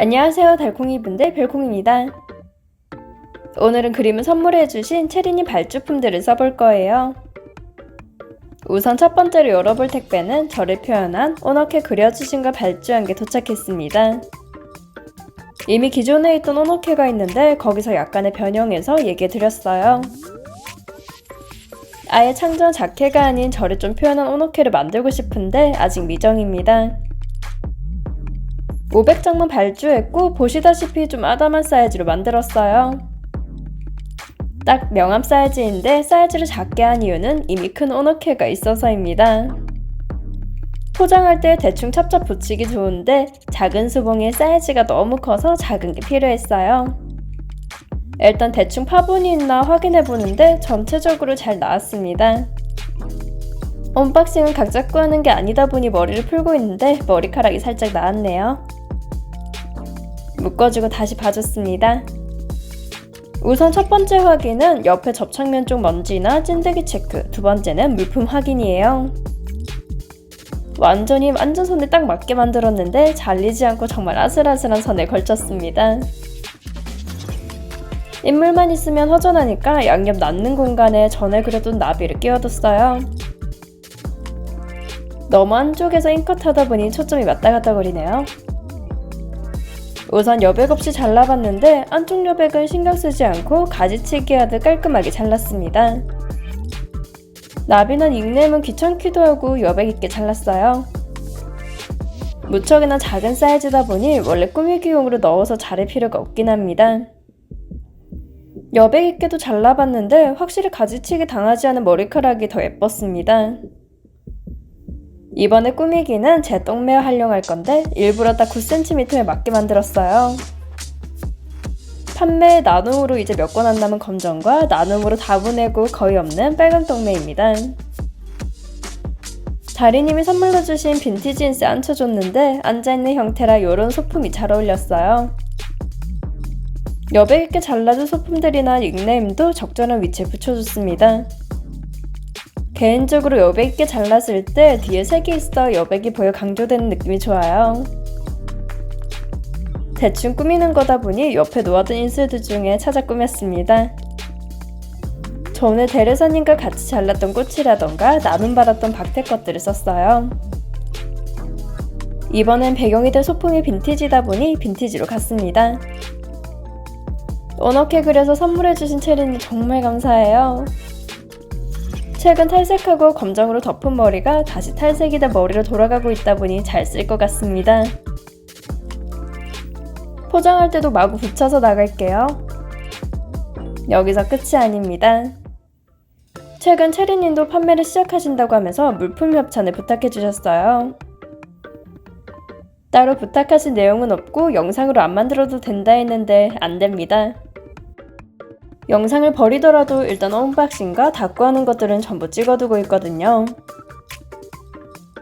안녕하세요 달콩이분들 별콩입니다. 오늘은 그림을 선물해주신 체리님 발주품들을 써볼 거예요. 우선 첫 번째로 열어볼 택배는 저를 표현한 오너케 그려주신 걸 발주한 게 도착했습니다. 이미 기존에 있던 오너케가 있는데 거기서 약간의 변형해서 얘기해드렸어요. 아예 창조한 자켓가 아닌 저를 좀 표현한 오너케를 만들고 싶은데 아직 미정입니다. 500장만 발주했고 보시다시피 좀 아담한 사이즈로 만들었어요. 딱 명함 사이즈인데 사이즈를 작게 한 이유는 이미 큰 오너케가 있어서입니다. 포장할 때 대충 찹찹 붙이기 좋은데 작은 수봉의 사이즈가 너무 커서 작은 게 필요했어요. 일단 대충 파분이 있나 확인해 보는데 전체적으로 잘 나왔습니다. 언박싱은 각자 구하는 게 아니다 보니 머리를 풀고 있는데 머리카락이 살짝 나왔네요. 묶어주고 다시 봐줬습니다. 우선 첫 번째 확인은 옆에 접착면 쪽 먼지나 찐득이 체크, 두 번째는 물품 확인이에요. 완전히 완전 선에 딱 맞게 만들었는데 잘리지 않고 정말 아슬아슬한 선에 걸쳤습니다. 인물만 있으면 허전하니까 양옆 낳는 공간에 전에 그려둔 나비를 끼워뒀어요. 너무 안쪽에서 인컷 하다 보니 초점이 왔다 갔다 거리네요. 우선 여백 없이 잘라봤는데 안쪽 여백은 신경 쓰지 않고 가지치기 하듯 깔끔하게 잘랐습니다. 나비나 닉네임은 귀찮기도 하고 여백 있게 잘랐어요. 무척이나 작은 사이즈다 보니 원래 꾸미기용으로 넣어서 자를 필요가 없긴 합니다. 여백 있게도 잘라봤는데 확실히 가지치기 당하지 않은 머리카락이 더 예뻤습니다. 이번에 꾸미기는 제 똥매어 활용할 건데 일부러 딱 9cm에 맞게 만들었어요. 판매 나눔으로 이제 몇건안 남은 검정과 나눔으로 다 보내고 거의 없는 빨간 똥매입니다. 다리님이 선물로 주신 빈티지 인스 앉혀줬는데 앉아있는 형태라 이런 소품이 잘 어울렸어요. 여백 있게 잘라준 소품들이나 닉네임도 적절한 위치에 붙여줬습니다. 개인적으로 여백 있게 잘랐을 때 뒤에 색이 있어 여백이 보여 강조되는 느낌이 좋아요. 대충 꾸미는 거다 보니 옆에 놓아둔 인쇄드 중에 찾아 꾸몄습니다. 전에 대리사님과 같이 잘랐던 꽃이라던가 나눔 받았던 박태 것들을 썼어요. 이번엔 배경이 될 소품이 빈티지다 보니 빈티지로 갔습니다. 오너케 그려서 선물해주신 체리님 정말 감사해요. 최근 탈색하고 검정으로 덮은 머리가 다시 탈색이다 머리로 돌아가고 있다 보니 잘 쓸 것 같습니다. 포장할 때도 마구 붙여서 나갈게요. 여기서 끝이 아닙니다. 최근 체리님도 판매를 시작하신다고 하면서 물품 협찬을 부탁해 주셨어요. 따로 부탁하신 내용은 없고 영상으로 안 만들어도 된다 했는데 안 됩니다. 영상을 버리더라도 일단 언박싱과 닫고 하는 것들은 전부 찍어두고 있거든요.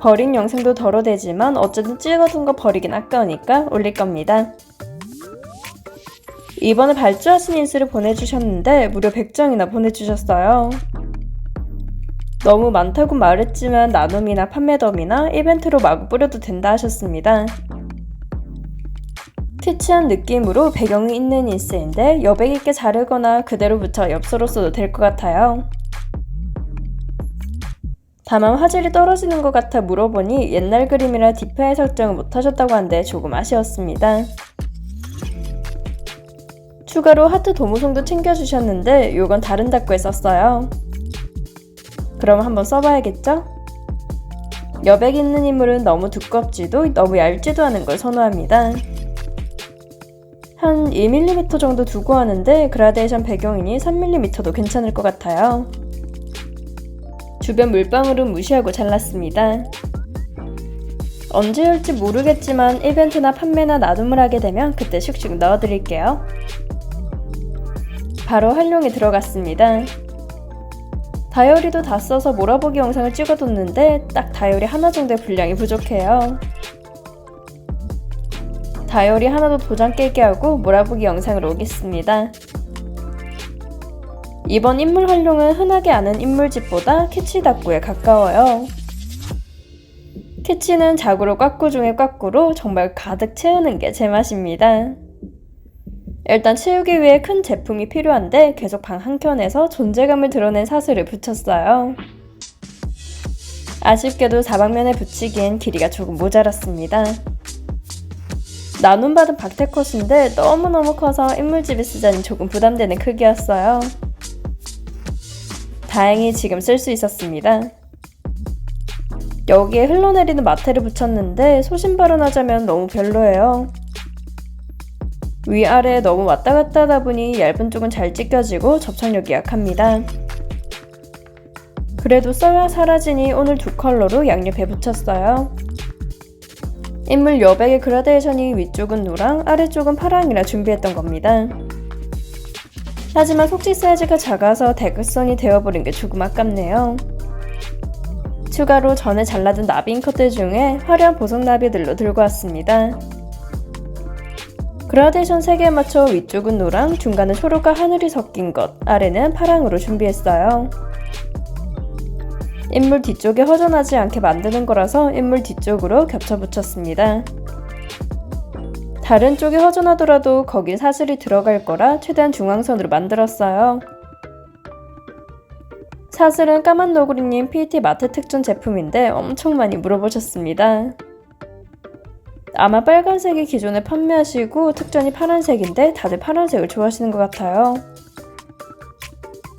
버린 영상도 덜어 되지만 어쨌든 찍어둔 거 버리긴 아까우니까 올릴 겁니다. 이번에 발주하신 인스를 보내주셨는데 무려 100장이나 보내주셨어요. 너무 많다고 말했지만 나눔이나 판매덤이나 이벤트로 마구 뿌려도 된다 하셨습니다. 티치한 느낌으로 배경이 있는 인스인데 여백 있게 자르거나 그대로 붙여 엽서로 써도 될 것 같아요. 다만 화질이 떨어지는 것 같아 물어보니 옛날 그림이라 디파일 설정을 못하셨다고 한데 조금 아쉬웠습니다. 추가로 하트 도무송도 챙겨주셨는데 이건 다른 닦구에 썼어요. 그럼 한번 써봐야겠죠? 여백 있는 인물은 너무 두껍지도 너무 얇지도 않은 걸 선호합니다. 한 1mm 정도 두고 하는데 그라데이션 배경이니 3mm도 괜찮을 것 같아요. 주변 물방울은 무시하고 잘랐습니다. 언제 열지 모르겠지만 이벤트나 판매나 나눔을 하게 되면 그때 슉슉 넣어드릴게요. 바로 활용에 들어갔습니다. 다이어리도 다 써서 몰아보기 영상을 찍어뒀는데 딱 다이어리 하나 정도의 분량이 부족해요. 다이어리 하나도 도장 깨게 하고 몰아보기 영상을 오겠습니다. 이번 인물 활용은 흔하게 아는 인물집보다 캐치 닭구에 가까워요. 키치는 자구로 꽉구 중에 꽉구로 정말 가득 채우는 게 제 맛입니다. 일단 채우기 위해 큰 제품이 필요한데 계속 방 한켠에서 존재감을 드러낸 사슬을 붙였어요. 아쉽게도 사방면에 붙이기엔 길이가 조금 모자랐습니다. 나눔받은 박테컷인데 너무너무 커서 인물집에 쓰자니 조금 부담되는 크기였어요. 다행히 지금 쓸 수 있었습니다. 여기에 흘러내리는 마테를 붙였는데 소신발언 하자면 너무 별로예요. 위아래 너무 왔다 갔다 하다 보니 얇은 쪽은 잘 찢겨지고 접착력이 약합니다. 그래도 써야 사라지니 오늘 두 컬러로 양옆에 붙였어요. 인물 여백의 그라데이션이 위쪽은 노랑, 아래쪽은 파랑이라 준비했던 겁니다. 하지만 속지 사이즈가 작아서 대극선이 되어버린 게 조금 아깝네요. 추가로 전에 잘라둔 나비 잉커들 중에 화려한 보석 나비들로 들고 왔습니다. 그라데이션 3개에 맞춰 위쪽은 노랑, 중간은 초록과 하늘이 섞인 것, 아래는 파랑으로 준비했어요. 인물 뒤쪽에 허전하지 않게 만드는 거라서 인물 뒤쪽으로 겹쳐 붙였습니다. 다른 쪽이 허전하더라도 거긴 사슬이 들어갈 거라 최대한 중앙선으로 만들었어요. 사슬은 까만 너구리님 PT 마트 특전 제품인데 엄청 많이 물어보셨습니다. 아마 빨간색이 기존에 판매하시고 특전이 파란색인데 다들 파란색을 좋아하시는 것 같아요.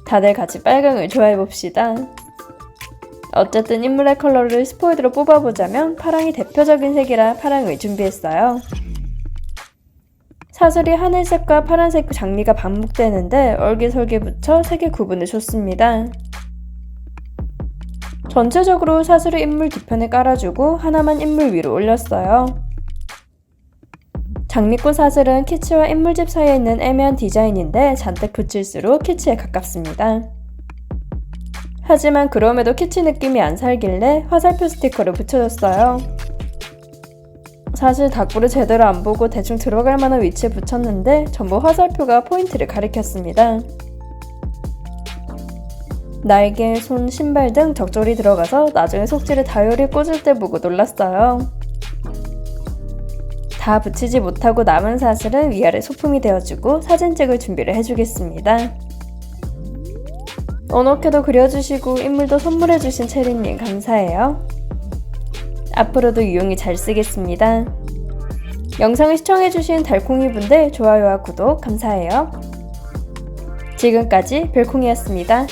다들 같이 빨강을 좋아해봅시다. 어쨌든 인물의 컬러를 스포이드로 뽑아보자면 파랑이 대표적인 색이라 파랑을 준비했어요. 사슬이 하늘색과 파란색 장미가 반복되는데 얼기설기 붙여 색의 구분을 줬습니다. 전체적으로 사슬을 인물 뒤편에 깔아주고 하나만 인물 위로 올렸어요. 장미꽃 사슬은 키치와 인물집 사이에 있는 애매한 디자인인데 잔뜩 붙일수록 키치에 가깝습니다. 하지만 그럼에도 키치 느낌이 안 살길래 화살표 스티커를 붙여줬어요. 사실 닭불을 제대로 안 보고 대충 들어갈 만한 위치에 붙였는데 전부 화살표가 포인트를 가리켰습니다. 날개, 손, 신발 등 적절히 들어가서 나중에 속지를 다요리 꽂을 때 보고 놀랐어요. 다 붙이지 못하고 남은 사슬은 위아래 소품이 되어주고 사진 찍을 준비를 해주겠습니다. 언어캐도 그려주시고 인물도 선물해주신 체리님 감사해요. 앞으로도 유용히 잘 쓰겠습니다. 영상을 시청해주신 달콩이 분들 좋아요와 구독 감사해요. 지금까지 별콩이었습니다.